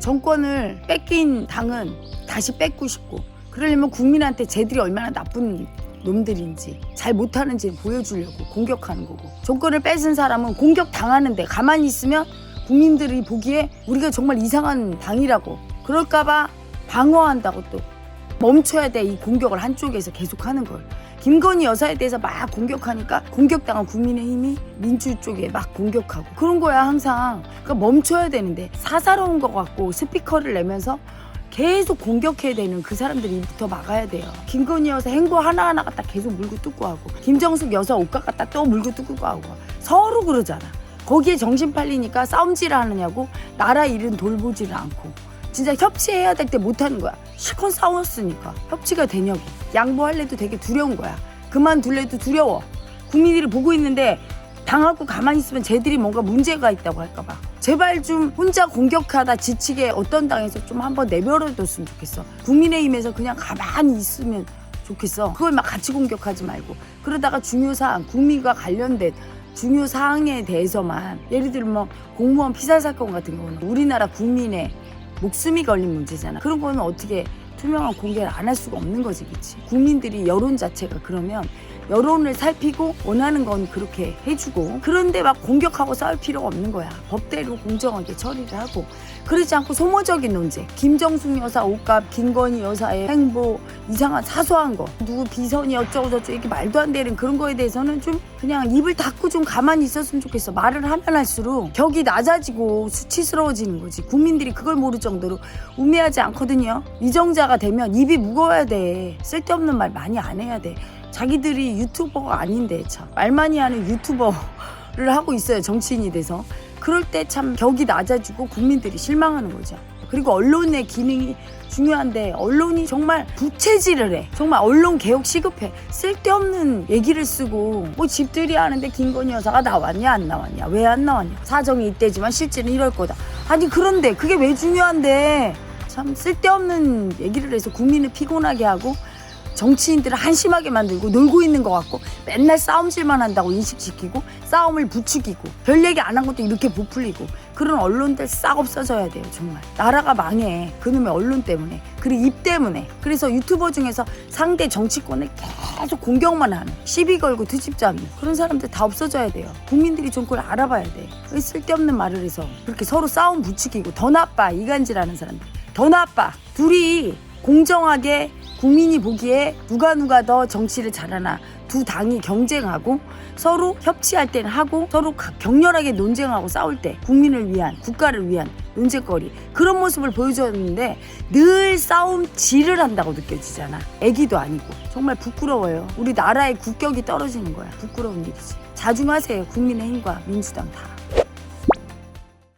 정권을 뺏긴 당은 다시 뺏고 싶고 그러려면 국민한테 쟤들이 얼마나 나쁜 놈들인지 잘 못하는지 보여주려고 공격하는 거고 정권을 뺏은 사람은 공격 당하는데 가만히 있으면 국민들이 보기에 우리가 정말 이상한 당이라고 그럴까봐 방어한다고 또 멈춰야 돼 이 공격을 한쪽에서 계속하는 걸 김건희 여사에 대해서 막 공격하니까 공격당한 국민의힘이 민주 쪽에 막 공격하고 그런 거야 항상 그러니까 멈춰야 되는데 사사로운 것 같고 스피커를 내면서 계속 공격해야 되는 그 사람들이 입부터 막아야 돼요. 김건희 여사 행보 하나하나 갖다 계속 물고 뜯고 하고 김정숙 여사 옷값 갖다 또 물고 뜯고 하고 서로 그러잖아. 거기에 정신 팔리니까 싸움질 하느냐고 나라 일은 돌보지를 않고 진짜 협치해야 될 때 못하는 거야. 실컷 싸웠으니까 협치가 되냐고 양보할래도 되게 두려운 거야. 그만둘래도 두려워. 국민들이 보고 있는데 당하고 가만히 있으면 쟤들이 뭔가 문제가 있다고 할까봐. 제발 좀 혼자 공격하다 지치게 어떤 당에서 좀 한번 내버려뒀으면 좋겠어. 국민의힘에서 그냥 가만히 있으면 좋겠어. 그걸 막 같이 공격하지 말고. 그러다가 중요 사안, 국민과 관련된 중요 사항에 대해서만 예를 들면 뭐 공무원 피살 사건 같은 경우는 우리나라 국민의 목숨이 걸린 문제잖아. 그런 거는 어떻게 투명한 공개를 안 할 수가 없는 거지, 그치? 국민들이 여론 자체가 그러면 여론을 살피고 원하는 건 그렇게 해주고 그런데 막 공격하고 싸울 필요가 없는 거야. 법대로 공정하게 처리를 하고 그러지 않고 소모적인 논쟁. 김정숙 여사 옷값, 김건희 여사의 행보, 이상한 사소한 거, 누구 비선이 어쩌고 저쩌고 이렇게 말도 안 되는 그런 거에 대해서는 좀 그냥 입을 닫고 좀 가만히 있었으면 좋겠어. 말을 하면 할수록 격이 낮아지고 수치스러워지는 거지. 국민들이 그걸 모를 정도로 우매하지 않거든요. 이정자가 되면 입이 무거워야 돼. 쓸데없는 말 많이 안 해야 돼. 자기들이 유튜버가 아닌데 참말 많이 하는 유튜버를 하고 있어요 정치인이 돼서. 그럴 때 참 격이 낮아지고 국민들이 실망하는 거죠. 그리고 언론의 기능이 중요한데 언론이 정말 부채질을 해. 정말 언론 개혁 시급해. 쓸데없는 얘기를 쓰고 뭐 집들이 하는데 김건희 여사가 나왔냐 안 나왔냐 왜 안 나왔냐. 사정이 이때지만 실제는 이럴 거다. 아니 그런데 그게 왜 중요한데. 참 쓸데없는 얘기를 해서 국민을 피곤하게 하고 정치인들을 한심하게 만들고 놀고 있는 것 같고 맨날 싸움질만 한다고 인식시키고 싸움을 부추기고 별 얘기 안 한 것도 이렇게 부풀리고 그런 언론들 싹 없어져야 돼요 정말. 나라가 망해. 그놈의 언론 때문에. 그리고 입 때문에. 그래서 유튜버 중에서 상대 정치권을 계속 공격만 하는 시비 걸고 트집 잡는 그런 사람들 다 없어져야 돼요. 국민들이 좀 그걸 알아봐야 돼왜 쓸데없는 말을 해서 그렇게 서로 싸움 부추기고 더 나빠 이간질하는 사람들. 더 나빠. 둘이 공정하게 국민이 보기에 누가 누가 더 정치를 잘하나. 두 당이 경쟁하고 서로 협치할 때는 하고 서로 가- 격렬하게 논쟁하고 싸울 때 국민을 위한 국가를 위한 논쟁거리. 그런 모습을 보여줬는데 늘 싸움 질을 한다고 느껴지잖아. 애기도 아니고. 정말 부끄러워요. 우리 나라의 국격이 떨어지는 거야. 부끄러운 일이지. 자중하세요. 국민의힘과 민주당 다